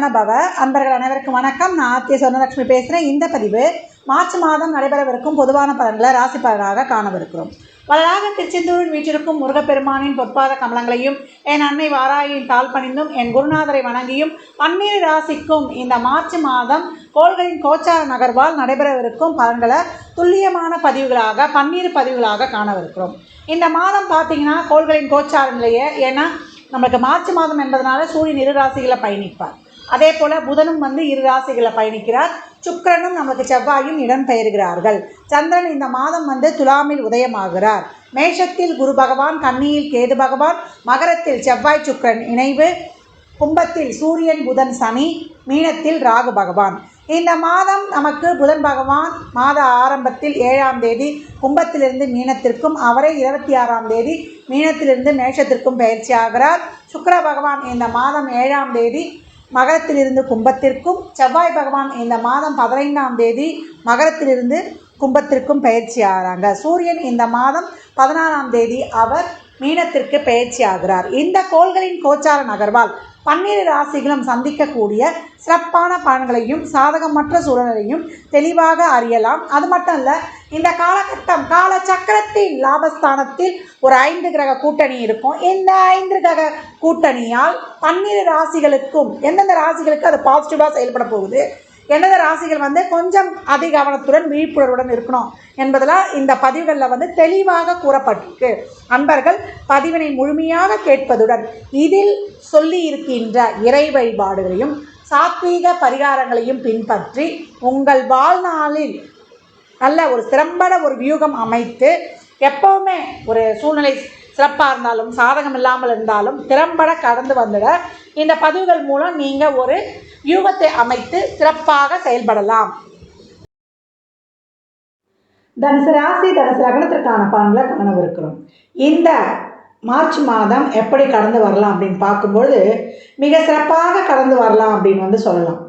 சரவணபவ அன்பர்கள் அனைவருக்கும் வணக்கம். நான் ஆத்திய சொர்ணலட்சுமி பேசுகிறேன் இந்த பதிவு மார்ச் மாதம் நடைபெறவிருக்கும் பொதுவான பலன்களை ராசி பலனாக காணவிருக்கிறோம். வளராக திருச்செந்தூரில் வீற்றிருக்கும் முருகப்பெருமானின் பொற்பாத கமலங்களையும் என் அன்னை வாராயின் தாழ் பணிந்தும் என் குருநாதரை வணங்கியும் பன்னிரு ராசிக்கும் இந்த மார்ச் மாதம் கோள்களின் கோச்சார நகர்வால் நடைபெறவிருக்கும் பலன்களை துல்லியமான பதிவுகளாக பன்னீர் பதிவுகளாக காணவிருக்கிறோம். இந்த மாதம் பார்த்தீங்கன்னா கோள்களின் கோச்சார நிலையை ஏன்னா நம்மளுக்கு மார்ச் மாதம் என்பதனால சூரியன் இரு ராசிகளை பயணிப்பார். அதே போல் புதனும் வந்து இரு ராசிகளை பயணிக்கிறார். சுக்கரனும் நமக்கு செவ்வாயும் இடம் பெயர்கிறார்கள். சந்திரன் இந்த மாதம் வந்து துலாமில் உதயமாகிறார். மேஷத்தில் குரு பகவான் கன்னியில் கேது பகவான் மகரத்தில் செவ்வாய் சுக்கிரன் இணைவு கும்பத்தில் சூரியன் புதன் சனி மீனத்தில் ராகு பகவான். இந்த மாதம் நமக்கு புதன் பகவான் மாத ஆரம்பத்தில் ஏழாம் தேதி கும்பத்திலிருந்து மீனத்திற்கும் அவரே இருபத்தி ஆறாம் தேதி மீனத்திலிருந்து மேஷத்திற்கும் பயிற்சி ஆகிறார். சுக்கிர பகவான் இந்த மாதம் ஏழாம் தேதி மகரத்திலிருந்து கும்பத்திற்கும் செவ்வாய் பகவான் இந்த மாதம் பதினைந்தாம் தேதி மகரத்திலிருந்து கும்பத்திற்கும் பயிற்சி ஆகிறாங்க. சூரியன் இந்த மாதம் பதினாறாம் தேதி அவர் மீனத்திற்கு பயிற்சி ஆகிறார். இந்த கோள்களின் கோச்சார நகர்வால் பன்னிரு ராசிகளும் சந்திக்கக்கூடிய சிறப்பான பலன்களையும் சாதகமற்ற சூழ்நிலையும் தெளிவாக அறியலாம். அது மட்டும் இல்லை இந்த காலகட்டம் கால சக்கரத்தின் லாபஸ்தானத்தில் ஒரு ஐந்து கிரக கூட்டணி இருக்கும். இந்த ஐந்து கிரக கூட்டணியால்? பன்னிரு ராசிகளுக்கும் எந்தெந்த ராசிகளுக்கு அது பாசிட்டிவாக செயல்பட போகுது? எனது ராசிகள் வந்து கொஞ்சம் அதிக கவனத்துடன் விழிப்புணர்வுடன் இருக்கணும் என்பதெல்லாம் இந்த பதிவுகளில் வந்து தெளிவாக கூறப்பட்டிருக்கு. அன்பர்கள் பதிவினை முழுமையாக கேட்பதுடன் இதில் சொல்லி இருக்கின்ற இறை வழிபாடுகளையும் சாத்வீக பரிகாரங்களையும் பின்பற்றி உங்கள் வாழ்நாளில் நல்ல ஒரு சிறம்பட ஒரு வியூகம் அமைத்து எப்போவுமே ஒரு சூழ்நிலை சிறப்பாக இருந்தாலும் சாதகம் இல்லாமல் இருந்தாலும் திறம்பட கடந்து வந்துட இந்த பதிவுகள் மூலம் நீங்கள் ஒரு வியூகத்தை அமைத்து சிறப்பாக செயல்படலாம். தனுசு ராசி தனுசு லக்னத்திற்கான பலன்களை காணவிருக்கிறோம். இந்த மார்ச் மாதம் எப்படி கடந்து வரலாம் அப்படின்னு பார்க்கும்பொழுது மிக சிறப்பாக கடந்து வரலாம் அப்படின்னு வந்து சொல்லலாம்.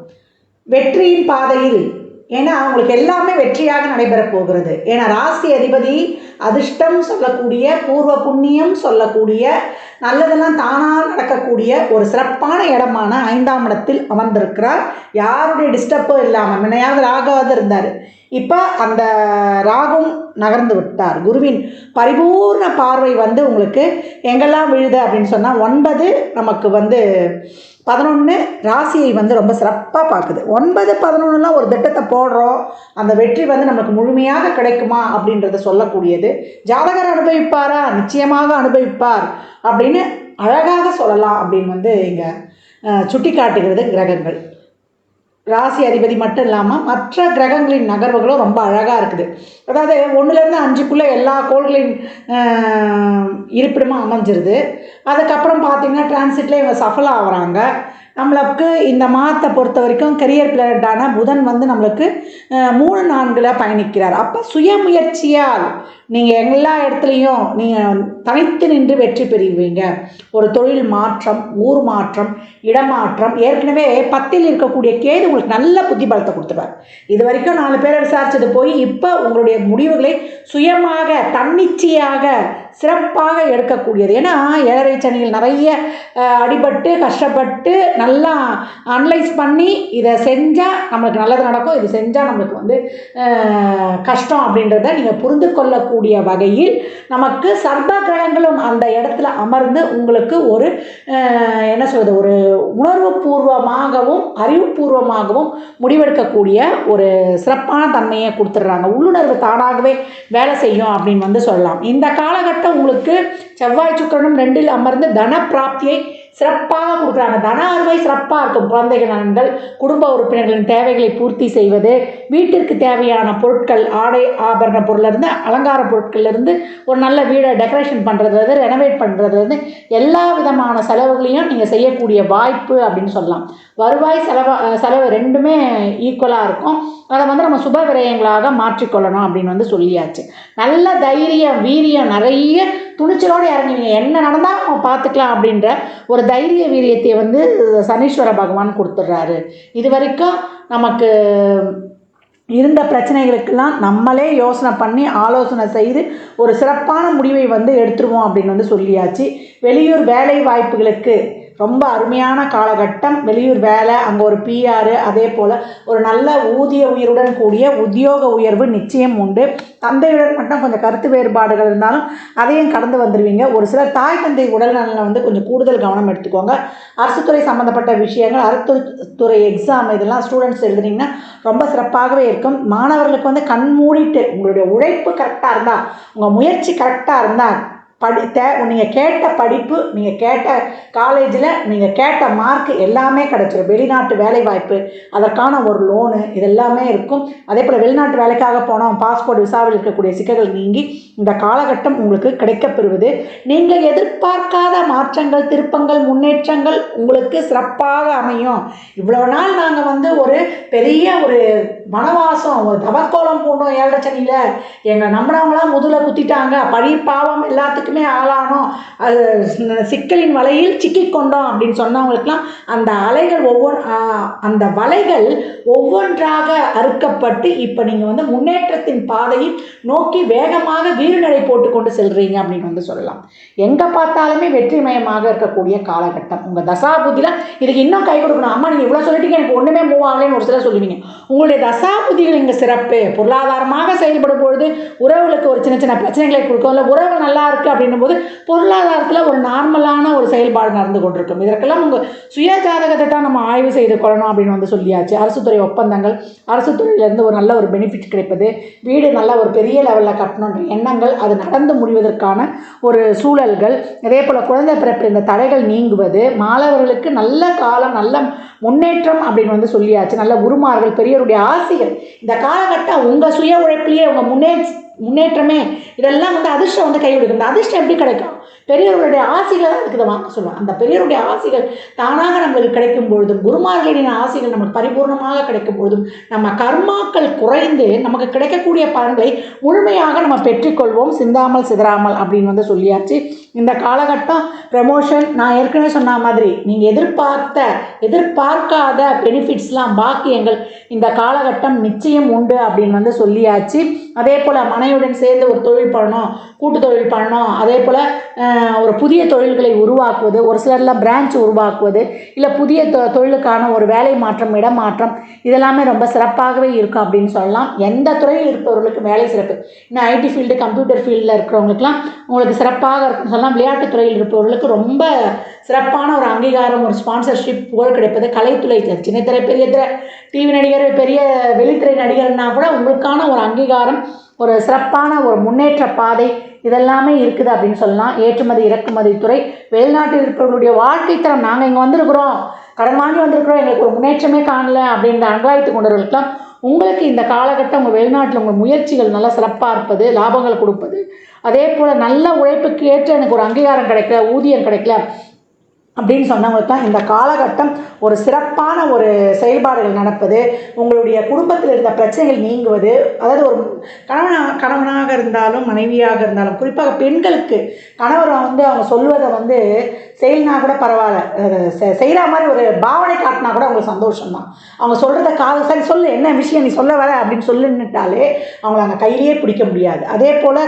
வெற்றியின் பாதையில் ஏன்னா அவங்களுக்கு எல்லாமே வெற்றியாக நடைபெறப் போகிறது. ஏன்னா ராசி அதிபதி அதிர்ஷ்டம் சொல்லக்கூடிய பூர்வ புண்ணியம் சொல்லக்கூடிய நல்லதெல்லாம் தானாக நடக்கக்கூடிய ஒரு சிறப்பான இடமான ஐந்தாம் இடத்தில் அமர்ந்திருக்கிறார். யாருடைய டிஸ்டர்பும் இல்லாமல் முன்னையாவது ராகாவது இருந்தார். இப்போ அந்த ராகும் நகர்ந்து விட்டார். குருவின் பரிபூர்ண பார்வை வந்து உங்களுக்கு எங்கெல்லாம் விழுது அப்படின்னு சொன்னால் ஒன்பது நமக்கு வந்து பதினொன்று ராசியை வந்து ரொம்ப சிறப்பாக பார்க்குது. ஒன்பது பதினொன்றுலாம் ஒரு திட்டத்தை போடுறோம். அந்த வெற்றி வந்து நமக்கு முழுமையாக கிடைக்குமா அப்படின்றத சொல்லக்கூடியது. ஜாதகர் அனுபவிப்பாரா? நிச்சயமாக அனுபவிப்பார். அப்படின்னு அழகாக சொல்லலாம் அப்படின்னு வந்து இங்கே சுட்டி காட்டுகிறது கிரகங்கள். ராசி அதிபதி மட்டும் இல்லாமல் மற்ற கிரகங்களின் நகர்வுகளும் ரொம்ப அழகாக இருக்குது. அதாவது ஒன்றுலேருந்து அஞ்சுக்குள்ளே எல்லா கோள்களின் இருப்பிடமும் அமைஞ்சிருது. அதுக்கப்புறம் பார்த்திங்கன்னா டிரான்சிட்டில் இவங்க சஃபலாக ஆகிறாங்க. நம்மளுக்கு இந்த மாதத்தை பொறுத்த வரைக்கும் கரியர் பிளானட்டான புதன் வந்து நம்மளுக்கு மூணு நான்கில் பயணிக்கிறார். அப்போ சுயமுயற்சியால் நீங்கள் எல்லா இடத்துலையும் நீங்கள் தனித்து நின்று வெற்றி பெறுவீங்க. ஒரு தொழில் மாற்றம் ஊர் மாற்றம் இடமாற்றம் ஏற்கனவே பத்தில் இருக்கக்கூடிய கேது உங்களுக்கு நல்ல புத்தி பலத்தை கொடுத்துருவார். இது வரைக்கும் நாலு பேரை விசாரிச்சது போய் இப்போ உங்களுடைய முடிவுகளை சுயமாக தன்னிச்சையாக சிறப்பாக எடுக்கக்கூடியது. ஏன்னா ஏழரை சனியில் நிறைய அடிபட்டு கஷ்டப்பட்டு நல்லா அனலைஸ் பண்ணி இதை செஞ்சால் நம்மளுக்கு நல்லது நடக்கும். இது செஞ்சால் நம்மளுக்கு வந்து கஷ்டம் அப்படின்றத நீங்கள் புரிந்து கொள்ளக்கூடிய வகையில் நமக்கு சர்வ கிரகங்களும் அந்த இடத்துல அமர்ந்து உங்களுக்கு ஒரு என்ன சொல்கிறது ஒரு உணர்வுபூர்வமாகவும் அறிவுபூர்வமாகவும் முடிவெடுக்கக்கூடிய ஒரு சிறப்பான தன்மையை கொடுத்துட்றாங்க. உள்ளுணர்வு தானாகவே வேலை செய்யும் அப்படின்னு வந்து சொல்லலாம். இந்த காலகட்டம் உங்களுக்கு செவ்வாய் சுக்கரனும் ரெண்டில் அமர்ந்து தன பிராப்தியை சிறப்பாக கொடுக்குறாங்க. தன அறுவை சிறப்பாக இருக்கும். குழந்தைகள் நலன்கள் குடும்ப உறுப்பினர்களின் தேவைகளை பூர்த்தி செய்வது வீட்டிற்கு தேவையான பொருட்கள் ஆடை ஆபரண பொருளிலிருந்து அலங்கார பொருட்கள்லேருந்து ஒரு நல்ல வீடை டெக்கரேஷன் பண்ணுறதுலேருந்து ரெனோவேட் பண்ணுறதுலேருந்து எல்லா விதமான செலவுகளையும் நீங்கள் செய்யக்கூடிய வாய்ப்பு அப்படின்னு சொல்லலாம். வருவாய் செலவு செலவு ரெண்டுமே ஈக்குவலாக இருக்கும். அதை வந்து நம்ம சுப விரயங்களாக மாற்றிக்கொள்ளணும் அப்படின்னு வந்து சொல்லியாச்சு. நல்ல தைரியம் வீரியம் நிறைய துணிச்சலோடு இறங்குவீங்க. என்ன நடந்தால் நம்ம பார்த்துக்கலாம் அப்படின்ற ஒரு தைரிய வீரியத்தை வந்து சனீஸ்வர பகவான் கொடுத்துட்றாரு. இது வரைக்கும் நமக்கு இருந்த பிரச்சனைகளுக்கெல்லாம் நம்மளே யோசனை பண்ணி ஆலோசனை செய்து ஒரு சிறப்பான முடிவை வந்து எடுத்துருவோம் அப்படின்னு வந்து சொல்லியாச்சு. வெளியூர் வேலை வாய்ப்புகளுக்கு ரொம்ப அருமையான காலகட்டம். வெளியூர் வேலை அங்கே ஒரு பிஆர் அதே போல் ஒரு நல்ல ஊதிய உயர்வுடன் கூடிய உத்தியோக உயர்வு நிச்சயம் உண்டு. தந்தையுடன் மட்டும் கொஞ்சம் கருத்து வேறுபாடுகள் இருந்தாலும் அதையும் கடந்து வந்துடுவீங்க ஒரு சிலர் தாய் தந்தை உடல்நலனில் வந்து கொஞ்சம் கூடுதல் கவனம் எடுத்துக்கோங்க. அரசுத்துறை சம்மந்தப்பட்ட விஷயங்கள் அரசு துறை எக்ஸாம் இதெல்லாம் ஸ்டூடெண்ட்ஸ் எழுதுனீங்கன்னா ரொம்ப சிறப்பாகவே இருக்கும். மாணவர்களுக்கு வந்து கண் மூடிட்டு உங்களுடைய உழைப்பு கரெக்டாக இருந்தால் உங்கள் முயற்சி கரெக்டாக இருந்தால் படி தே நீங்கள் கேட்ட படிப்பு நீங்கள் கேட்ட காலேஜில் நீங்கள் கேட்ட மார்க் எல்லாமே கிடச்சிரும். வெளிநாட்டு வேலைவாய்ப்பு அதற்கான ஒரு லோனு இதெல்லாமே இருக்கும். அதே போல் வெளிநாட்டு வேலைக்காக போனோம் பாஸ்போர்ட் விசாவில் இருக்கக்கூடிய சிக்கல்கள் நீங்கி இந்த காலகட்டம் உங்களுக்கு கிடைக்கப்பெறுவது நீங்கள் எதிர்பார்க்காத மாற்றங்கள் திருப்பங்கள் முன்னேற்றங்கள் உங்களுக்கு சிறப்பாக அமையும். இவ்வளோ நாள் நாங்கள் வந்து ஒரு பெரிய ஒரு வனவாசம் ஒரு தவக்கோலம் பூண்டோம் ஏழச்சனியில் எங்களை நம்பினவங்களாம் முதுல குத்திட்டாங்க. பழி பாவம் எல்லாத்துக்கும் ஆளானோம். அது சிக்கலின் வலையில் சிக்கிக்கொண்டோம் அப்படின்னு சொன்னவங்களுக்கெல்லாம் அந்த அலைகள் ஒவ்வொரு அந்த வலைகள் ஒவ்வொன்றாக அறுக்கப்பட்டு இப்போ நீங்கள் வந்து முன்னேற்றத்தின் பாதையில் நோக்கி வேகமாக வீறுநடை போட்டுக்கொண்டு செல்கிறீங்க அப்படின்னு வந்து சொல்லலாம். எங்கே பார்த்தாலுமே வெற்றிமயமாக இருக்கக்கூடிய காலகட்டம். உங்கள் தசாபுதியில் இதுக்கு இன்னும் கை கொடுக்கணும். அம்மா நீங்கள் இவ்வளோ சொல்லிட்டீங்க. எனக்கு ஒன்றுமே மூவ் ஆகலைன்னு ஒரு சிலர் சொல்லுவீங்க. உங்களுடைய தசாபுதிகள் இங்கே சிறப்பு. பொருளாதாரமாக செயல்படும் பொழுது உறவுகளுக்கு ஒரு சின்ன சின்ன பிரச்சனைகளை கொடுக்கும். இல்லை உறவு நல்லா இருக்குது அப்படின்னும் போது பொருளாதாரத்தில் ஒரு நார்மலான ஒரு செயல்பாடு நடந்து கொண்டிருக்கும். இதற்கெல்லாம் உங்கள் சுய ஜாதகத்தை தான் நம்ம ஆய்வு செய்து கொள்ளணும் அப்படின்னு வந்து சொல்லியாச்சு. அரசு துறை ஒப்பந்தங்கள் அரசு துறையிலேருந்து ஒரு நல்ல ஒரு பெனிஃபிட் கிடைப்பது வீடு நல்ல ஒரு பெரிய லெவலில் கட்டணுன்ற எண்ணங்கள் அது நடந்து முடிவதற்கான ஒரு சூழல்கள் அதே போல் குழந்தை பிறப்பு இந்த தடைகள் நீங்குவது மாணவர்களுக்கு நல்ல காலம் நல்ல முன்னேற்றம் அப்படின்னு வந்து சொல்லியாச்சு. நல்ல குருமார்கள் பெரியவருடைய ஆசைகள் இந்த காலகட்டம் உங்கள் சுய உழைப்பிலேயே உங்கள் முன்னே முன்னேற்றமே. இதெல்லாம் வந்து அதிர்ஷ்டம் வந்து கை இந்த அதிர்ஷ்டம் எப்படி கிடைக்கும்? பெரியவர்களுடைய ஆசைகளை தான் இருக்குது வாங்க சொல்லுவேன் அந்த பெரியவருடைய ஆசைகள் தானாக நம்மளுக்கு கிடைக்கும் பொழுதும் குருமார்களின் ஆசைகள் நமக்கு பரிபூர்ணமாக கிடைக்கும் பொழுதும் நம்ம கர்மாக்கள் குறைந்து நமக்கு கிடைக்கக்கூடிய பலன்களை முழுமையாக நம்ம பெற்றுக்கொள்வோம். சிந்தாமல் சிதறாமல் அப்படின்னு வந்து சொல்லியாச்சு. இந்த காலகட்டம் ப்ரமோஷன் நான் ஏற்கனவே சொன்ன மாதிரி நீங்கள் எதிர்பார்த்த எதிர்பார்க்காத பெனிஃபிட்ஸ்லாம் பாக்கியங்கள் இந்த காலகட்டம் நிச்சயம் உண்டு அப்படின்னு வந்து சொல்லியாச்சு. அதே போல் மனையுடன் சேர்ந்து ஒரு தொழில் பண்ணணும் கூட்டு தொழில் பண்ணணும். அதே போல் ஒரு புதிய தொழில்களை உருவாக்குவது ஒரு சிலர்லாம் பிரான்ச் உருவாக்குவது இல்லை புதிய தொ தொழிலுக்கான ஒரு வேலை மாற்றம் இடம் மாற்றம் இதெல்லாமே ரொம்ப சிறப்பாகவே இருக்கும் அப்படின்னு சொல்லலாம். எந்த துறையில் இருப்பவர்களுக்கு வேலை சிறப்பு. இன்னும் ஐடி ஃபீல்டு கம்ப்யூட்டர் ஃபீல்டில் இருக்கிறவங்களுக்குலாம் உங்களுக்கு சிறப்பாக இருக்குன்னு சொல்லலாம். விளையாட்டுத் துறையில் இருப்பவர்களுக்கு ரொம்ப சிறப்பான ஒரு அங்கீகாரம் ஒரு ஸ்பான்சர்ஷிப் புகழ் கிடைப்பது கலைத்துறை. சின்னத்திரை பெரிய திரை டிவி நடிகர் பெரிய வெளித்துறை நடிகர்னா கூட உங்களுக்கான ஒரு அங்கீகாரம் ஒரு சிறப்பான ஒரு முன்னேற்ற பாதை இதெல்லாமே இருக்குது அப்படின்னு சொல்லலாம். ஏற்றுமதி இறக்குமதி துறை வெளிநாட்டில் இருப்பவர்களுடைய வாழ்க்கை தரம். நாங்கள் இங்கே வந்திருக்கிறோம். கடன் வாங்கி வந்திருக்கிறோம். எங்களுக்கு ஒரு முன்னேற்றமே காணல அப்படின்ற அங்கலாய்த்து கொண்டவர்களுக்கெல்லாம் உங்களுக்கு இந்த காலகட்டம் உங்கள் வெளிநாட்டில் உங்கள் முயற்சிகள் நல்லா சிறப்பாக இருப்பது லாபங்கள் கொடுப்பது. அதே போல் நல்ல உழைப்புக்கு ஏற்ற எனக்கு ஒரு அங்கீகாரம் கிடைக்கல ஊதியம் கிடைக்கல. அப்படின்னு சொன்னவங்களுக்கு தான் இந்த காலகட்டம் ஒரு சிறப்பான ஒரு செயல்பாடுகள் நடப்பது உங்களுடைய குடும்பத்தில் இருந்த பிரச்சனைகள் நீங்குவது அதாவது ஒரு கணவனாக கணவனாக இருந்தாலும் மனைவியாக இருந்தாலும் குறிப்பாக பெண்களுக்கு கணவர் வந்து அவங்க சொல்வதை வந்து செய்யலனா கூட பரவாயில்ல. செய்கிற மாதிரி ஒரு பாவனை காட்டினா கூட அவங்களுக்கு சந்தோஷம் தான் அவங்க சொல்கிறத காது சரி சொல்லு என்ன விஷயம் நீ சொல்ல வர அப்படின்னு சொல்லுன்னுட்டாலே அவங்கள அங்கே கையிலேயே பிடிக்க முடியாது. அதே போல்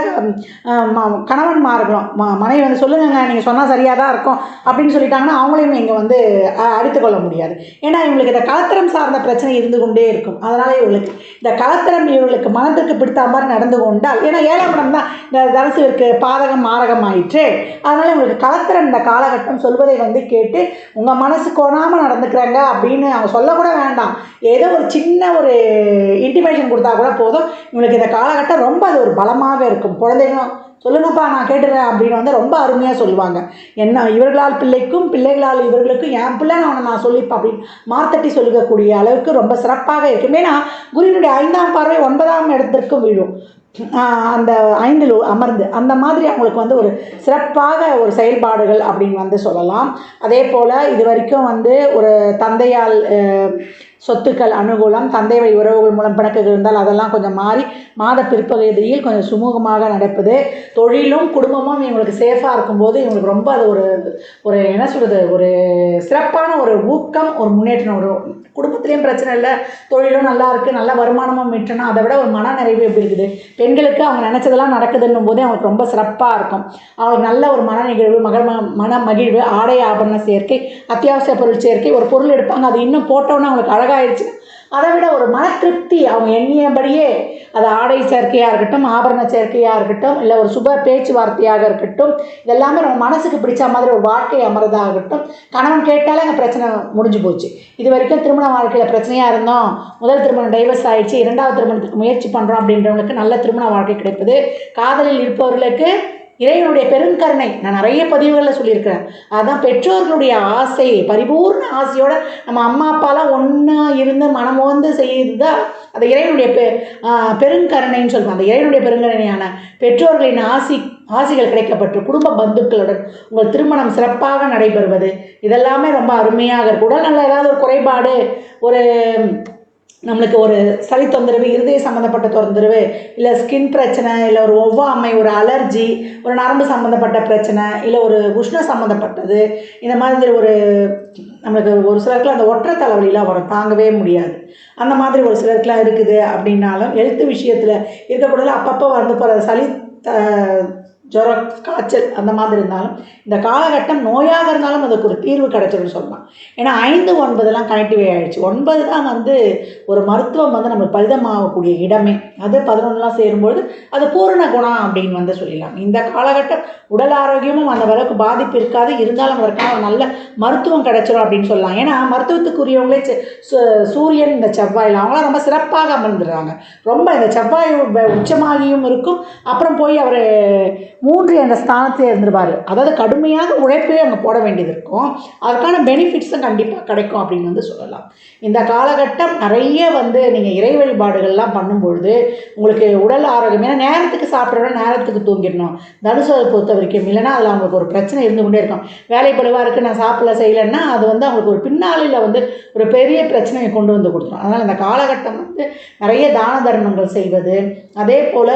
கணவன்மார்களும் ம மனைவி வந்து சொல்லுங்க நீங்கள் சொன்னால் சரியாக தான் இருக்கும் அப்படின்னு சொல்லிட்டாங்கன்னா அவங்களையும் இங்கே வந்து அடித்து கொள்ள முடியாது. ஏன்னா இவங்களுக்கு இந்த கலத்திரம் சார்ந்த பிரச்சனை இருந்து கொண்டே இருக்கும். அதனால் இவங்களுக்கு இந்த கலத்திரம் இவர்களுக்கு மனதிற்கு பிடித்த மாதிரி நடந்து கொண்டால் ஏன்னா ஏழாம் இடம் தான் இந்த தரசுவிற்கு பாதகம் மாரகம் ஆயிற்று. அதனால் இவங்களுக்கு கலத்திரம் இந்த காலகட்டம் சொல்வதை வந்து கேட்டு உங்கள் மனசு கோணாமல் நடந்துக்கிறாங்க அப்படின்னு அவங்க சொல்லக்கூட வேண்டாம். ஏதோ ஒரு சின்ன ஒரு இன்டிமேஷன் கொடுத்தா கூட போதும். இவங்களுக்கு இந்த காலகட்டம் ரொம்ப அது ஒரு பலமாக இருக்கும். குழந்தைகளும் சொல்லுங்கப்பா நான் கேட்டுறேன் அப்படின்னு வந்து ரொம்ப அருமையாக சொல்லுவாங்க. என்ன இவர்களால் பிள்ளைக்கும் பிள்ளைகளால் இவர்களுக்கும் என் பிள்ளை நான் நான் சொல்லிப்பேன் அப்படின்னு மார்த்தட்டி சொல்லிக்கக்கூடிய அளவுக்கு ரொம்ப சிறப்பாக இருக்கும். ஏன்னா குருவினுடைய ஐந்தாம் பார்வை ஒன்பதாம் இடத்திற்கும் விழும். அந்த ஐந்தில் அமர்ந்து அந்த மாதிரி அவங்களுக்கு வந்து ஒரு சிறப்பாக ஒரு செயல்பாடுகள் அப்படின்னு வந்து சொல்லலாம். அதே போல் இது வரைக்கும் வந்து ஒரு தந்தையால் சொத்துக்கள் அனுகூலம் தந்தை வழி உறவுகள் மூலம் பிணக்குகள் இருந்தால் அதெல்லாம் கொஞ்சம் மாறி மாத பிற்பகுதியில் கொஞ்சம் சுமூகமாக நடப்புது. தொழிலும் குடும்பமும் இவங்களுக்கு சேஃபாக இருக்கும்போது இவங்களுக்கு ரொம்ப அது ஒரு ஒரு என்ன சொல்கிறது ஒரு சிறப்பான ஒரு ஊக்கம் ஒரு முன்னேற்றம் ஒரு குடும்பத்துலேயும் பிரச்சனை இல்லை. தொழிலும் நல்லா இருக்குது நல்ல வருமானமும் மீட்டணும் அதை விட ஒரு மன நிறைவு எப்படி இருக்குது? பெண்களுக்கு அவங்க நினச்சதெல்லாம் நடக்குதுன்னும் போதே அவங்களுக்கு ரொம்ப சிறப்பாக இருக்கும். அவங்களுக்கு நல்ல ஒரு மன நிகழ்வு மக ம- மன மகிழ்வு ஆடை ஆபரண சேர்க்கை அத்தியாவசிய பொருள் சேர்க்கை ஒரு பொருள் எடுப்பாங்க. அது இன்னும் போட்டோன்னே அவங்களுக்கு அழகாயிருச்சு அதை விட ஒரு மன திருப்தி அவங்க எண்ணியபடியே அது ஆடை சேர்க்கையாக இருக்கட்டும் ஆபரண சேர்க்கையாக இருக்கட்டும் இல்லை ஒரு சுப பேச்சுவார்த்தையாக இருக்கட்டும் இதெல்லாமே நம்ம மனசுக்கு பிடிச்ச மாதிரி ஒரு வாழ்க்கை அமர்றதாகட்டும். கணவன் கேட்டாலே அங்கே பிரச்சனை முடிஞ்சு போச்சு. இது வரைக்கும் திருமண வாழ்க்கையில் பிரச்சனையாக இருந்தோம். முதல் திருமணம் டைவர்ஸ் ஆகிடுச்சு இரண்டாவது திருமணத்துக்கு முயற்சி பண்ணுறோம் அப்படின்றவங்களுக்கு நல்ல திருமண வாழ்க்கை கிடைப்பது. காதலில் இருப்பவர்களுக்கு இறைவனுடைய பெருங்கருணை. நான் நிறைய பதிவுகளில் சொல்லியிருக்கிறேன். அதுதான் பெற்றோர்களுடைய ஆசை பரிபூர்ண ஆசையோட நம்ம அம்மா அப்பாலாம் ஒன்றா இருந்து மனமோந்து செய்தால் அந்த இறைவனுடைய பெ பெருங்கருணைன்னு சொல்லுவோம். அந்த இறைவனுடைய பெருங்கருணையான பெற்றோர்களின் ஆசி ஆசிகள் கிடைக்கப்பட்டு குடும்ப பந்துக்களுடன் உங்கள் திருமணம் சிறப்பாக நடைபெறுவது. இதெல்லாமே ரொம்ப அருமையாக இருக்கும். உடல்நல ஏதாவது ஒரு குறைபாடு ஒரு நம்மளுக்கு ஒரு சளி தொந்தரவு இருதய சம்மந்தப்பட்ட தொந்தரவு இல்லை ஸ்கின் பிரச்சனை இல்லை ஒரு ஒவ்வாமை ஒரு அலர்ஜி ஒரு நரம்பு சம்மந்தப்பட்ட பிரச்சனை இல்லை ஒரு உஷ்ண சம்மந்தப்பட்டது இந்த மாதிரி ஒரு நம்மளுக்கு ஒரு சிலருக்குலாம் அந்த ஒற்றை தலைவலிலாம் வரும் தாங்கவே முடியாது. அந்த மாதிரி ஒரு சிலருக்குலாம் இருக்குது அப்படின்னாலும் எழுத்து விஷயத்தில் இருக்கக்கூடாது அப்பப்போ வந்து போகிற சளி ஜுரம் காய்ச்சல் அந்த மாதிரி இருந்தாலும் இந்த காலகட்டம் நோயாக இருந்தாலும் அதுக்கு ஒரு தீர்வு கிடைச்சிருன்னு சொல்லலாம் ஏன்னா ஐந்து ஒன்பதெல்லாம் கனெக்டிவே ஆயிடுச்சு. ஒன்பது தான் வந்து ஒரு மருத்துவம் வந்து நம்மளுக்கு பலிதமாகக்கூடிய இடமே. அது பதினொன்றுலாம் சேரும்பொழுது அது பூரண குணம் அப்படின்னு வந்து சொல்லலாம் இந்த காலகட்டம் உடல் ஆரோக்கியமும் அந்த அளவுக்கு பாதிப்பு இருக்காது. இருந்தாலும் அதற்கான நல்ல மருத்துவம் கிடைச்சிடும் அப்படின்னு சொல்லலாம். ஏன்னா மருத்துவத்துக்குரியவங்களே செ- சு- சூரியன் இந்த செவ்வாயில் அவங்களாம் ரொம்ப சிறப்பாக அமர்ந்துடுறாங்க ரொம்ப இந்த செவ்வாய் உச்சமாகியும் இருக்கும். அப்புறம் போய் அவர் மூன்று என்ற ஸ்தானத்தில் இருந்துருவார் அதாவது கடுமையாக உழைப்பே அங்கே போட வேண்டியது இருக்கும். அதுக்கான பெனிஃபிட்ஸும் கண்டிப்பாக கிடைக்கும் அப்படின்னு வந்து சொல்லலாம். இந்த காலகட்டம் நிறைய வந்து நீங்கள் இறை வழிபாடுகள்லாம் பண்ணும்பொழுது உங்களுக்கு உடல் ஆரோக்கியம் ஏன்னா நேரத்துக்கு சாப்பிட்றோட நேரத்துக்கு தூங்கிடணும். தனுசை பொறுத்த வரைக்கும். இல்லைன்னா அதில் அவங்களுக்கு ஒரு பிரச்சனை இருந்து கொண்டே இருக்கும். வேலை பழுவாக இருக்குது நான் சாப்பிடல செய்யலைன்னா அது வந்து அவங்களுக்கு ஒரு பின்னாளில் வந்து ஒரு பெரிய பிரச்சனையை கொண்டு வந்து கொடுத்துரும். அதனால் இந்த காலகட்டம் வந்து நிறைய தான தர்மங்கள் செய்வது அதே போல்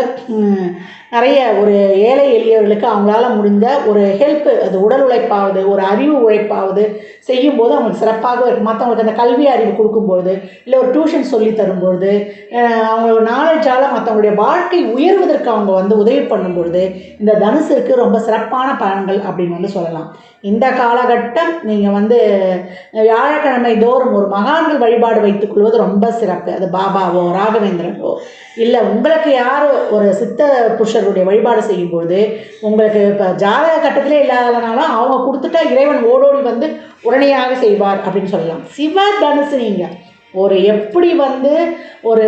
நிறைய ஒரு ஏழை எளியவர்களுக்கு அவங்களால முடிந்த ஒரு ஹெல்ப்பு அது உடல் உழைப்பாவது ஒரு அறிவு உழைப்பாவது செய்யும்போது அவங்களுக்கு சிறப்பாக இருக்கும். மற்றவங்களுக்கு அந்த கல்வி அறிவு கொடுக்கும்போது இல்லை ஒரு டியூஷன் சொல்லி தரும்பொழுது அவங்களோட நாலேஜால் மற்றவங்களுடைய வாழ்க்கை உயர்வதற்கு அவங்க வந்து உதவி பண்ணும்பொழுது இந்த தனுசுக்கு ரொம்ப சிறப்பான பலன்கள் அப்படின்னு வந்து சொல்லலாம். இந்த காலகட்டம் நீங்கள் வந்து வியாழக்கிழமை தோறும் ஒரு மகான்கள் வழிபாடு வைத்துக் கொள்வது ரொம்ப சிறப்பு. அது பாபாவோ ராகவேந்திரனோ இல்லை உங்களுக்கு யார் ஒரு சித்த புருஷருடைய வழிபாடு உங்களுக்கு இப்போ ஜாதக கட்டத்திலே இல்லாதனாலும் அவங்க கொடுத்துட்டா இறைவன் ஓடோடி வந்து உடனடியாக செய்வார் அப்படின்னு சொல்லலாம். சிவ தனுசு நீங்கள் ஒரு எப்படி வந்து ஒரு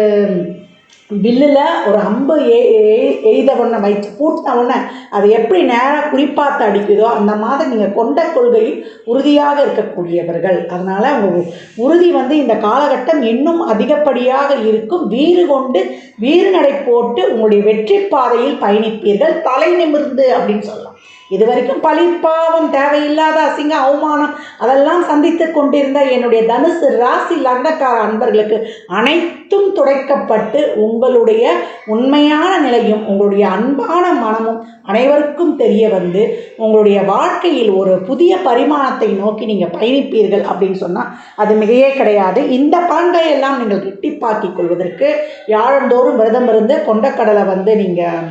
வில்லில் ஒரு அம்பு எ எ- எய்த உடனே வைத்து பூட்டின உடனே அது எப்படி நேராக குறிப்பாத்து அடிக்குதோ அந்த மாதிரி நீங்கள் கொண்ட கொள்கையில் உறுதியாக இருக்கக்கூடியவர்கள். அதனால் உங்கள் உறுதி வந்து இந்த காலகட்டம் இன்னும் அதிகப்படியாக இருக்கும். வீறு கொண்டு வீறு நடை போட்டு உங்களுடைய வெற்றி பாதையில் பயணிப்பீர்கள். தலை நிமிர்ந்து அப்படின்னு சொல்லலாம். இது வரைக்கும் பழி பாவம் தேவையில்லாத அசிங்க அவமானம் அதெல்லாம் சந்தித்து கொண்டிருந்த என்னுடைய தனுசு ராசி லக்னக்கார அன்பர்களுக்கு அனைத்தும் துடைக்கப்பட்டு உங்களுடைய உண்மையான நிலையும் உங்களுடைய அன்பான மனமும் அனைவருக்கும் தெரிய வந்து உங்களுடைய வாழ்க்கையில் ஒரு புதிய பரிமாணத்தை நோக்கி நீங்கள் பயணிப்பீர்கள் அப்படின்னு சொன்னால் அது மிகையே கிடையாது. இந்த பலன்களை எல்லாம் நீங்கள் கிட்டிப்பாக்கிக் கொள்வதற்கு யாழந்தோறும் விரதம் இருந்து கொண்டக்கடலை வந்து நீங்கள்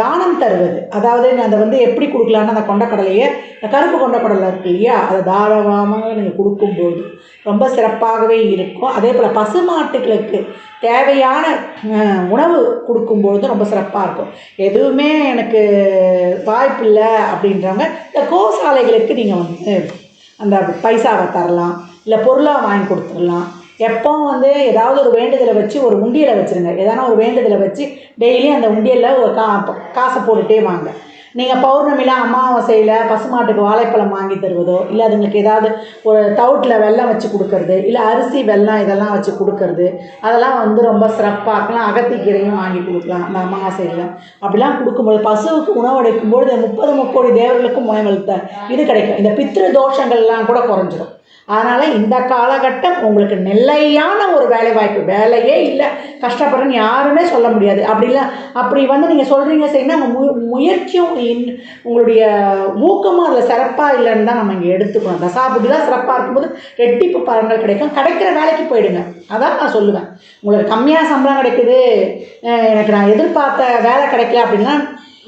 தானம் தருவது. அதாவது அதை வந்து எப்படி கொடுக்கலான்னு அந்த கொண்டக்கடலையை இந்த கருப்பு கொண்டக்கடலை இருக்கு இல்லையா? அதை தாராளமாக நீங்கள் கொடுக்கும்போது ரொம்ப சிறப்பாகவே இருக்கும். அதே போல் பசுமாட்டுகளுக்கு தேவையான உணவு கொடுக்கும்பொழுது ரொம்ப சிறப்பாக இருக்கும். எதுவுமே எனக்கு வாய்ப்பு இல்லை அப்படின்றவங்க இந்த கோசாலைகளுக்கு நீங்கள் வந்து அந்த பைசாவை தரலாம். இல்லை பொருளாக வாங்கி கொடுத்துடலாம். எப்போவும் வந்து ஏதாவது ஒரு வேண்டுதலை வச்சு ஒரு உண்டியலை வச்சுருங்க. எதனா ஒரு வேண்டுதலை வச்சு டெய்லி அந்த உண்டியலில் ஒரு கா காசை போட்டுகிட்டே வாங்க. நீங்கள் பௌர்ணமியில் அமாவாசையில் பசுமாட்டுக்கு வாழைப்பழம் வாங்கி தருவதோ இல்லை அதுங்களுக்கு ஏதாவது ஒரு தவுட்டில் வெல்லம் வச்சு கொடுக்கறது இல்லை அரிசி வெல்லம் இதெல்லாம் வச்சு கொடுக்கறது அதெல்லாம் வந்து ரொம்ப சிறப்பாக இருக்கலாம் அகத்திக்கீரையும் வாங்கி கொடுக்கலாம் அந்த அமாவாசையில். அப்படிலாம் கொடுக்கும்போது பசுவுக்கு உணவளிக்கும்போது இந்த முப்பது முக்கோடி தேவர்களுக்கும் உணவளித்த இது கிடைக்கும். இந்த பித்ரு தோஷங்கள்லாம் கூட குறைஞ்சிடும் அதனால் இந்த காலகட்டம் உங்களுக்கு நிலையான ஒரு வேலை வாய்ப்பு வேலையே இல்லை. கஷ்டப்படுறேன்னு யாருமே சொல்ல முடியாது. அப்படி இல்லை அப்படி வந்து நீங்கள் சொல்கிறீங்க சரின்னா உங்கள் மு முயற்சியும் இன் உங்களுடைய ஊக்கமும் அதில் சிறப்பாக இல்லைன்னு தான் நம்ம இங்கே எடுத்துக்கணும். தசாபுதிலாம் சிறப்பாக இருக்கும்போது ரெட்டிப்பு பலன்கள் கிடைக்கும். கிடைக்கிற வேலைக்கு போயிடுங்க. அதான் நான் சொல்லுவேன். உங்களுக்கு கம்மியாக சம்பளம் கிடைக்குது. எனக்கு நான் எதிர்பார்த்த வேலை கிடைக்கல அப்படின்னா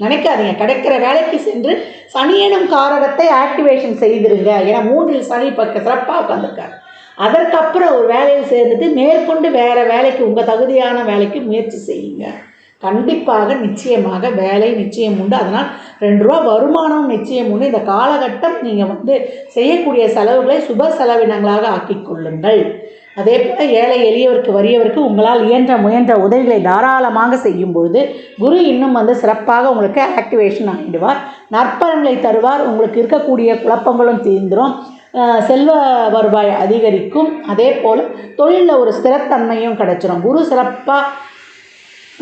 நினைக்காதீங்க. கிடைக்கிற வேலைக்கு சென்று சனியனும் காரகத்தை ஆக்டிவேஷன் செய்திருங்க. ஏன்னா மூன்றில் சனி பக்க சிறப்பாக உட்காந்துருக்கார் அதற்கப்புறம் ஒரு வேலையில் சேர்ந்துட்டு மேற்கொண்டு வேறு வேலைக்கு உங்கள் தகுதியான வேலைக்கு முயற்சி செய்யுங்க. கண்டிப்பாக நிச்சயமாக வேலை நிச்சயம் உண்டு. அதனால் ரெண்டு ரூபா வருமானம் நிச்சயம் உண்டு. இந்த காலகட்டம் நீங்கள் வந்து செய்யக்கூடிய செலவுகளை சுப செலவினங்களாக ஆக்கிக் கொள்ளுங்கள். அதே போல் ஏழை எளியவருக்கு வறியவருக்கு உங்களால் இயன்ற முயன்ற உதவிகளை தாராளமாக செய்யும் பொழுது குரு இன்னும் வந்து சிறப்பாக உங்களுக்கு ஆக்டிவேஷன் ஆகிடுவார் நற்பலன்களை தருவார். உங்களுக்கு இருக்கக்கூடிய குழப்பங்களும் தீர்ந்துடும் செல்வ வருவாய் அதிகரிக்கும். அதே போல் தொழிலில் ஒரு ஸ்திரத்தன்மையும் கிடைச்சிரும். குரு சிறப்பாக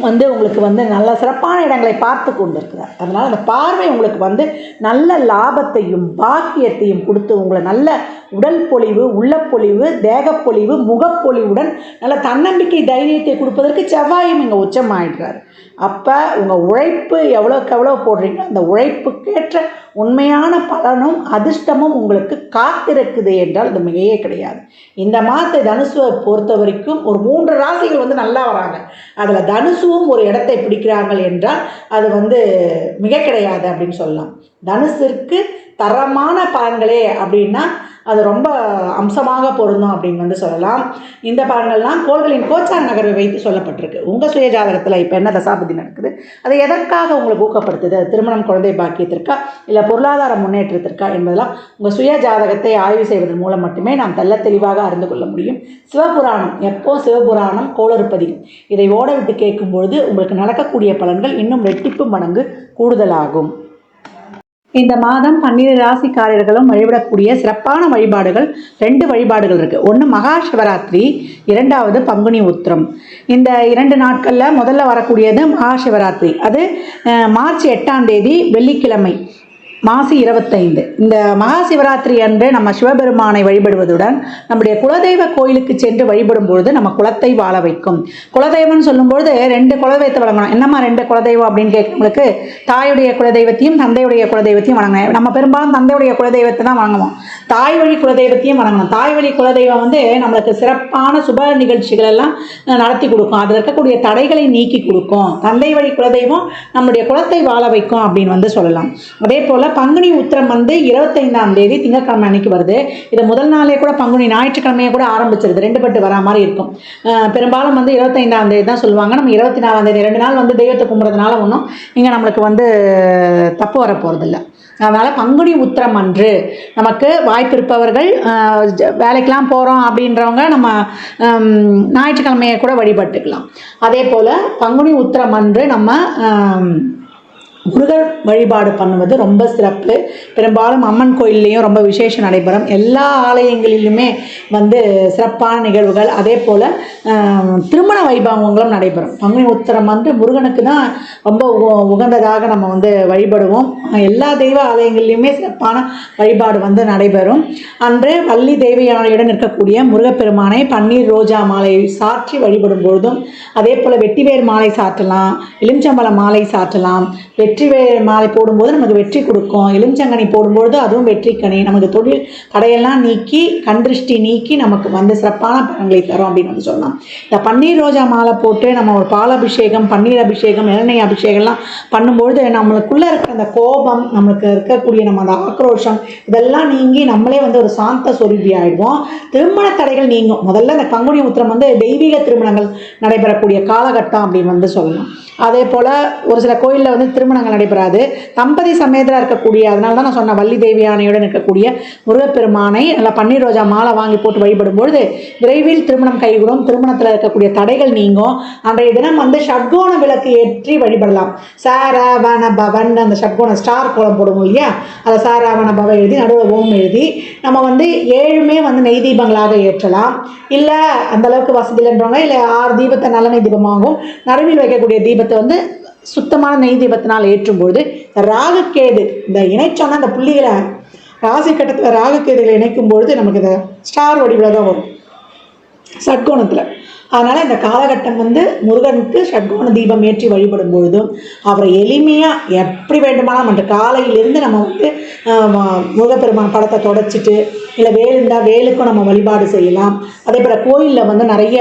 வந்து உங்களுக்கு வந்து நல்ல சிறப்பான இடங்களை பார்த்து கொண்டிருக்கிறார். அதனால் அந்த பார்வை உங்களுக்கு வந்து நல்ல லாபத்தையும் பாக்கியத்தையும் கொடுத்து உங்களை நல்ல உடல் பொலிவு உள்ளப்பொலிவு தேகப்பொலிவு முகப்பொலிவுடன் நல்ல தன்னம்பிக்கை தைரியத்தை கொடுப்பதற்கு செவ்வாயும் இங்கே உச்சமாயிடுறார். அப்போ உங்கள் உழைப்பு எவ்வளோக்கு எவ்வளோ போடுறீங்களோ அந்த உழைப்புக்கேற்ற உண்மையான பலனும் அதிர்ஷ்டமும் உங்களுக்கு காத்திருக்குது என்றால் அது மிகையே கிடையாது. இந்த மாதத்தை தனுசுவை பொறுத்த வரைக்கும் ஒரு மூன்று ராசிகள் வந்து நல்லா வராங்க. அதில் தனுசுவும் ஒரு இடத்தை பிடிக்கிறார்கள் என்றால் அது வந்து மிக கிடையாது அப்படின்னு சொல்லலாம். தனுசிற்கு தரமான பலன்களே அப்படின்னா அது ரொம்ப அம்சமாக பொருந்தும் அப்படின்னு வந்து சொல்லலாம். இந்த பலன்கள்லாம் கோள்களின் கோச்சார் நகர்வை வைத்து சொல்லப்பட்டிருக்கு. உங்கள் சுய ஜாதகத்தில் இப்போ என்ன தசாபதி நடக்குது? அது எதற்காக உங்களுக்கு ஊக்கப்படுத்துது? அது திருமணம் குழந்தை பாக்கியத்திற்கா? இல்லை பொருளாதார முன்னேற்றத்திற்கா என்பதெல்லாம் உங்கள் சுய ஜாதகத்தை ஆய்வு செய்வதன் மூலம் மட்டுமே நாம் தெல்ல தெளிவாக அறிந்து கொள்ள முடியும். சிவபுராணம் எப்போ சிவபுராணம் கோளறுப்பதி? இதை ஓட விட்டு கேட்கும்பொழுது உங்களுக்கு நடக்கக்கூடிய பலன்கள் இன்னும் ரெட்டிப்பு மடங்கு கூடுதலாகும். இந்த மாதம் பன்னிரு ராசிக்காரர்களும் வழிபடக்கூடிய சிறப்பான வழிபாடுகள் ரெண்டு வழிபாடுகள் இருக்குது ஒன்று மகா சிவராத்திரி இரண்டாவது பங்குனி உத்திரம். இந்த இரண்டு நாட்களில் முதல்ல வரக்கூடியது மகா சிவராத்திரி அது அஹ், மார்ச் எட்டாம் தேதி வெள்ளிக்கிழமை. மாசி இருபத்தைந்து. இந்த மகா சிவராத்திரி அன்று நம்ம சிவபெருமானை வழிபடுவதுடன் நம்முடைய குலதெய்வ கோயிலுக்கு சென்று வழிபடும் பொழுது நம்ம குலத்தை வாழ வைக்கும். குலதெய்வம்னு சொல்லும்பொழுது ரெண்டு குலதெய்வத்தை வழங்கணும். என்னம்மா ரெண்டு குலதெய்வம் அப்படின்னு கேட்கும்போது தாயுடைய குலதெய்வத்தையும் தந்தையுடைய குலதெய்வத்தையும் வழங்கணும். நம்ம பெரும்பாலும் தந்தையுடைய குலதெய்வத்தை தான் வழங்குவோம். தாய் வழி குலதெய்வத்தையும் வணங்கணும் தாய் வழி குலதெய்வம் வந்து நம்மளுக்கு சிறப்பான சுப நிகழ்ச்சிகள் எல்லாம் நடத்தி கொடுக்கும். அதில் இருக்கக்கூடிய தடைகளை நீக்கி கொடுக்கும். தந்தை வழி குலதெய்வம் நம்முடைய குலத்தை வாழ வைக்கும் அப்படின்னு வந்து சொல்லலாம். அதே போல் பங்குனி உத்திரம் வந்து இருபத்தைந்தாம் தேதி திங்கட்கிழமை அன்னைக்கு வருது. இதை முதல் நாளே கூட பங்குனி ஞாயிற்றுக்கிழமையே கூட ஆரம்பிச்சிருது. ரெண்டு பட்டு வரா மாதிரி இருக்கும். பெரும்பாலும் வந்து இருபத்தைந்தாம் தேதி தான் சொல்லுவாங்க. நம்ம இருபத்தி நாலாம் தேதி ரெண்டு நாள் வந்து தெய்வத்தை கும்பிட்றதுனால ஒன்றும் இங்கே நம்மளுக்கு வந்து தப்பு வர போகிறதில்ல அதனால் பங்குனி உத்திரம் அன்று நமக்கு வாய்ப்பிருப்பவர்கள் வேலைக்கெலாம் போகிறோம் அப்படின்றவங்க நம்ம ஞாயிற்றுக்கிழமையை கூட வழிபட்டுக்கலாம். அதே போல் பங்குனி உத்திரம் அன்று நம்ம முருகர் வழிபாடு பண்ணுவது ரொம்ப சிறப்பு. பெரும்பாலும் அம்மன் கோயில்லையும் ரொம்ப விசேஷம் நடைபெறும். எல்லா ஆலயங்களிலுமே வந்து சிறப்பான நிகழ்வுகள். அதே போல் திருமண வைபவங்களும் நடைபெறும். பங்குனி உத்திரம் வந்து முருகனுக்கு தான் ரொம்ப உ- உகந்ததாக நம்ம வந்து வழிபடுவோம். எல்லா தெய்வ ஆலயங்கள்லையுமே சிறப்பான வழிபாடு வந்து நடைபெறும். அன்று வள்ளி தேவயானையுடன் இருக்கக்கூடிய முருகப்பெருமானை பன்னீர் ரோஜா மாலை சாற்றி வழிபடும் பொழுதும் அதே போல் வெட்டிவேர் மாலை சாற்றலாம் எலுமிச்சம்பழம் மாலை சாற்றலாம் வெற்றிவேர் மாலை போடும்போது நமக்கு வெற்றி கொடுக்கும். எலுமிச்சங்கனி போடும்பொழுது அதுவும் வெற்றிக்கனி. நமக்கு தொழில் தடையெல்லாம் நீக்கி கண்திருஷ்டி நீக்கி நமக்கு வந்து சிறப்பான பலன்களை தரும் அப்படின்னு வந்து சொல்லலாம் இந்த பன்னீர் ரோஜா மாலை போட்டு நம்ம ஒரு பால் அபிஷேகம் பன்னீர் அபிஷேகம் இளநீர் அபிஷேகம்லாம் பண்ணும்பொழுது நம்மளுக்குள்ளே இருக்கிற அந்த கோபம் நம்மளுக்கு இருக்கக்கூடிய நம்ம அந்த ஆக்ரோஷம் இதெல்லாம் நீங்கி நம்மளே வந்து ஒரு சாந்த சொருபி ஆகிடுவோம் திருமண தடைகள் நீங்கும். முதல்ல இந்த பங்குனி உத்திரம் வந்து தெய்வீக திருமணங்கள் நடைபெறக்கூடிய காலகட்டம் அப்படின்னு வந்து சொல்லலாம். அதே போல் ஒரு சில கோயிலில் வந்து திருமணங்கள் நடைபெறாது. தம்பதி சமேதராக இருக்கக்கூடிய அதனால தான் நான் சொன்ன வள்ளி தேவியானையுடன் இருக்கக்கூடிய முருகப்பெருமானை நல்லா பன்னீர் ரோஜா மாலை வாங்கி போட்டு வழிபடும் பொழுது விரைவில் திருமணம் கைகூடும். திருமணத்தில் இருக்கக்கூடிய தடைகள் நீங்கும். அன்றைய தினம் வந்து ஷட்கோண விளக்கு ஏற்றி வழிபடலாம். சாராவண பவன் அந்த ஷட்கோண ஸ்டார் கோலம் போடுவோம் இல்லையா? அதை சாராவண பவன் எழுதி நடுவில் ஓம் எழுதி நம்ம வந்து ஏழுமே வந்து நெய் தீபங்களாக ஏற்றலாம். இல்லை அந்தளவுக்கு வசதி இல்லைன்றவங்க இல்லை ஆறு தீபத்தை நல்லெண்ணெய் தீபமாகவும் நடுவில் வைக்கக்கூடிய தீபத்தை வந்து சுத்தமான நெய் தீபத்தினால் ஏற்றும்பொழுது ராகக்கேது இந்த இணைச்சோன்னா அந்த புள்ளிகளை ராசி கட்டத்தில் ராகக்கேதுகளை இணைக்கும் பொழுது நமக்கு இந்த ஸ்டார் வடிவில் தான் வரும். சட்கோணத்தில். அதனால் இந்த காலகட்டம் வந்து முருகனுக்கு ஷட்கோண தீபம் ஏற்றி வழிபடும் பொழுதும் அவரை எளிமையாக எப்படி வேண்டுமானாலும் அந்த காலையிலிருந்து நம்ம வந்து முருகப்பெருமான் படத்தை தொடச்சிட்டு இல்லை வேல் இருந்தால் வேலுக்கும் நம்ம வழிபாடு செய்யலாம். அதே போல் கோயிலில் வந்து நிறைய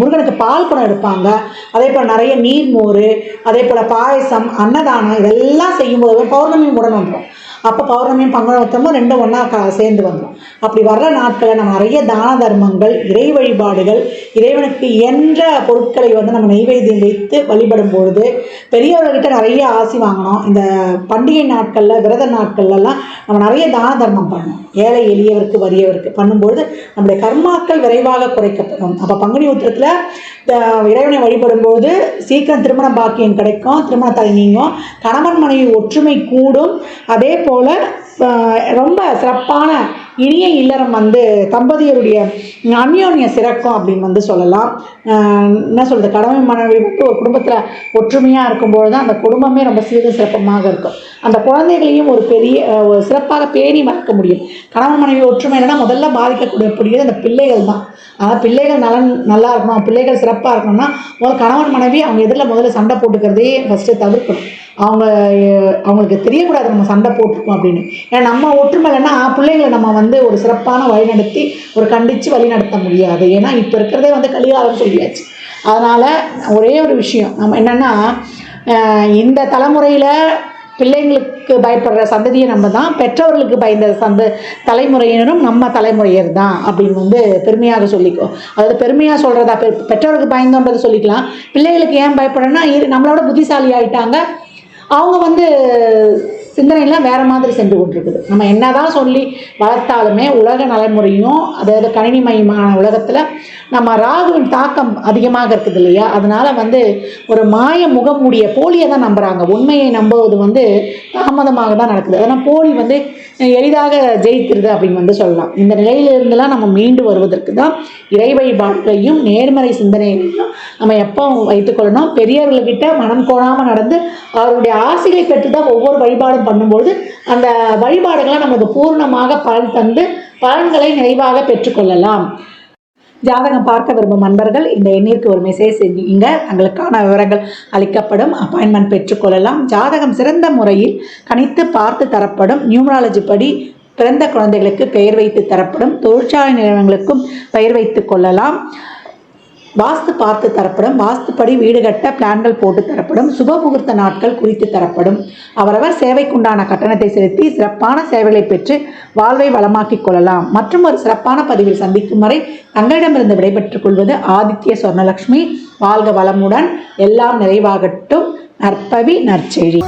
முருகனுக்கு பால் குடம் எடுப்பாங்க. அதே போல் நிறைய நீர்மோர் அதே போல் பாயசம் அன்னதானம் இதெல்லாம் செய்யும்போது பௌர்ணமி உடன் வந்துடும் அப்போ பௌர்ணமியும் பங்குனத்தமும் ரெண்டும் ஒன்றா கா சேர்ந்து வந்துடும் அப்படி வர்ற நாட்களில் நம்ம நிறைய தான தர்மங்கள் இறை வழிபாடுகள் இறைவனுக்கு இயன்ற பொருட்களை வந்து நம்ம நெய்வேத்தியம் வைத்து வழிபடும் பொழுது பெரியவர்கிட்ட நிறைய ஆசி வாங்கணும். இந்த பண்டிகை நாட்களில் விரத நாட்கள்லாம் நம்ம நிறைய தான தர்மம் பண்ணணும். ஏழை எளியவருக்கு வறியவருக்கு பண்ணும்பொழுது நம்முடைய கர்மாக்கள் விரைவாக குறைக்கப்படும். அப்போ பங்குனி உத்திரத்தில் இறைவனை வழிபடும்போது சீக்கிரம் திருமண பாக்கியம் கிடைக்கும் திருமணத்தலை நீங்கும் கணவன் மனைவி ஒற்றுமை கூடும். அதே போல் ரொம்ப சிறப்பான இனிய இல்லறம் வந்து தம்பதியருடைய அந்யோன்ய சிறக்கும் அப்படின்னு வந்து சொல்லலாம். என்ன சொல்கிறது கணவன் மனைவி வந்து ஒரு குடும்பத்தில் ஒற்றுமையாக இருக்கும்பொழுது தான் அந்த குடும்பமே ரொம்ப சீரும் சிறப்பமாக இருக்கும். அந்த குழந்தைகளையும் ஒரு பெரிய ஒரு சிறப்பாக பேணி வளர்க்க முடியும். கணவன் மனைவி ஒற்றுமை இல்லைன்னா முதல்ல பாதிக்கக்கூடிய கூடியது அந்த பிள்ளைகள் தான். அதாவது பிள்ளைகள் நலன் நல்லா இருக்கணும் பிள்ளைகள் சிறப்பாக இருக்கணும்னா முதல் கணவன் மனைவி அவங்க எதிரில் முதல்ல சண்டை போட்டுக்கிறதே ஃபஸ்ட்டு தவிர்க்கணும். அவங்க அவங்களுக்கு தெரியக்கூடாது நம்ம சண்டை போட்டிருக்கோம் அப்படின்னு. ஏன்னா நம்ம ஒற்றுமை இல்லைன்னா பிள்ளைங்களை நம்ம வந்து வந்து ஒரு சிறப்பான வழி நடத்தி ஒரு கண்டித்து வழி நடத்த முடியாது. ஏன்னா இப்போ இருக்கிறதே வந்து கலிகாலம் சொல்லியாச்சு. அதனால் ஒரே ஒரு விஷயம். நம்ம என்னென்னா இந்த தலைமுறையில் பிள்ளைங்களுக்கு பயப்படுற சந்ததியை நம்ம தான் பெற்றோர்களுக்கு பயந்த சந்த தலைமுறையினரும் நம்ம தலைமுறையர் தான் அப்படின்னு வந்து பெருமையாக சொல்லிக்கோ. அதாவது பெருமையாக சொல்கிறதா பெ பெற்றோருக்கு பயந்தோன்றது சொல்லிக்கலாம். பிள்ளைகளுக்கு ஏன் பயப்படுறேன்னா நம்மளோட புத்திசாலி ஆகிட்டாங்க அவங்க வந்து சிந்தனைலாம் வேறு மாதிரி சென்று கொண்டிருக்குது. நம்ம என்னதான் சொல்லி வளர்த்தாலுமே உலக நடைமுறையும் அதாவது கணினி மயமான உலகத்தில் நம்ம ராகுவின் தாக்கம் அதிகமாக இருக்குது இல்லையா? அதனால் வந்து ஒரு மாய முகமூடிய போலியை தான் நம்புகிறாங்க உண்மையை நம்புவது வந்து தாமதமாக தான் நடக்குது. அதனால் போலி வந்து எளிதாக ஜெயிக்கிறது அப்படின்னு வந்து சொல்லலாம். இந்த நிலையிலிருந்துலாம் நம்ம மீண்டு வருவதற்கு தான் இறை வழிபாட்டையும் நேர்மறை சிந்தனைகளையும் நம்ம எப்போ வைத்துக்கொள்ளணும் பெரியவர்கள்கிட்ட மனம் கோணாமல் நடந்து அவருடைய ஆசைகளை பெற்று தான் ஒவ்வொரு வழிபாடும் பண்ணும்போது அந்த வழிபாடுகளை நமக்கு பூர்ணமாக பலன் தந்து பலன்களை நிறைவாக பெற்றுக்கொள்ளலாம். ஜாதகம் பார்க்க விரும்பும் அன்பர்கள் இந்த எண்ணிற்கு ஒரு மெசேஜ் செய்யுங்க தங்களுக்கான விவரங்கள் அளிக்கப்படும். அப்பாயின்மெண்ட் பெற்றுக்கொள்ளலாம். ஜாதகம் சிறந்த முறையில் கணித்து பார்த்து தரப்படும். நியூமராலஜி படி பிறந்த குழந்தைகளுக்கு பெயர் வைத்து தரப்படும். தொழிற்சாலை நிறுவனங்களுக்கும் பெயர் வைத்து கொள்ளலாம். வாஸ்து பார்த்து தரப்படும். வாஸ்துப்படி வீடு கட்ட பிளான்கள் போட்டு தரப்படும். சுப முகூர்த்த நாட்கள் குறித்து தரப்படும். அவரவர் சேவைக்குண்டான கட்டணத்தை செலுத்தி சிறப்பான சேவைகளை பெற்று வாழ்வை வளமாக்கிக் கொள்ளலாம். மற்றும் ஒரு சிறப்பான பதிவில் சந்திக்கும் வரை தங்களிடமிருந்து விடைபெற்றுக் கொள்வது ஆதித்ய சொர்ணலக்ஷ்மி. வாழ்க வளமுடன். எல்லாம் நிறைவாகட்டும். நற்பவி நற்செழி